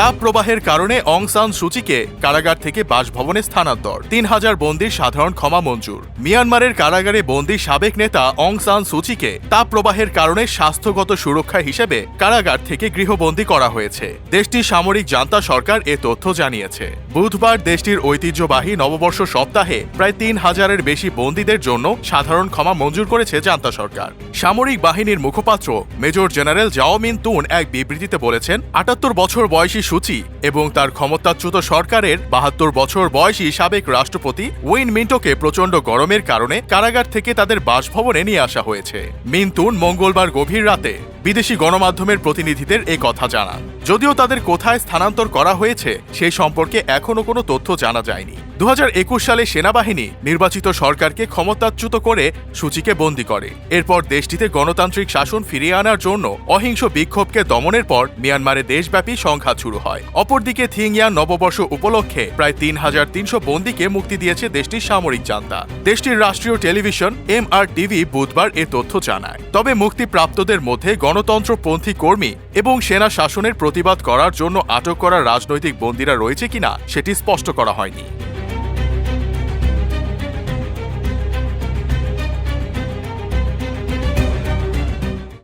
তাপ প্রবাহের কারণে অং সান সূচিকে কারাগার থেকে বাসভবনে স্থানান্তর। তিন হাজার বন্দির সাধারণ ক্ষমা মঞ্জুর। মিয়ানমারের কারাগারে বন্দি সাবেক নেতা অং সান সূচিকে তাপ প্রবাহের কারণে স্বাস্থ্যগত সুরক্ষা হিসেবে কারাগার থেকে গৃহবন্দী করা হয়েছে। দেশটির সামরিক জান্তা সরকার এ তথ্য জানিয়েছে। বুধবার দেশটির ঐতিহ্যবাহী নববর্ষ সপ্তাহে প্রায় তিন হাজারের বেশি বন্দীদের জন্য সাধারণ ক্ষমা মঞ্জুর করেছে জান্তা সরকার। সামরিক বাহিনীর মুখপাত্র মেজর জেনারেল জাওমিন তুন এক বিবৃতিতে বলেছেন, আটাত্তর বছর বয়সী সূচি এবং তার ক্ষমতাচ্যুত সরকারের বাহাত্তর বছর বয়সী সাবেক রাষ্ট্রপতি উইন মিন্টোকে প্রচণ্ড গরমের কারণে কারাগার থেকে তাদের বাসভবনে নিয়ে আসা হয়েছে। মিন্তুন মঙ্গলবার গভীর রাতে বিদেশি গণমাধ্যমের প্রতিনিধিদের এ কথা জানান। যদিও তাদের কোথায় স্থানান্তর করা হয়েছে, সে সম্পর্কে এখনও কোনো তথ্য জানা যায়নি। দু সালে সেনাবাহিনী নির্বাচিত সরকারকে ক্ষমতাচ্যুত করে সূচিকে বন্দী করে। এরপর দেশটিতে গণতান্ত্রিক শাসন ফিরিয়ে আনার জন্য অহিংস বিক্ষোভকে দমনের পর মিয়ানমারে দেশব্যাপী সংঘাত শুরু হয়। অপরদিকে থিংয়ান নববর্ষ উপলক্ষে প্রায় তিন হাজার তিনশো বন্দীকে মুক্তি দিয়েছে দেশটির সামরিক জান্তা। দেশটির রাষ্ট্রীয় টেলিভিশন এম আর টিভি বুধবার এ তথ্য জানায়। তবে মুক্তিপ্রাপ্তদের মধ্যে গণতন্ত্রপন্থী কর্মী এবং সেনা শাসনের প্রতিবাদ করার জন্য আটক করা রাজনৈতিক বন্দীরা রয়েছে কিনা সেটি স্পষ্ট করা হয়নি।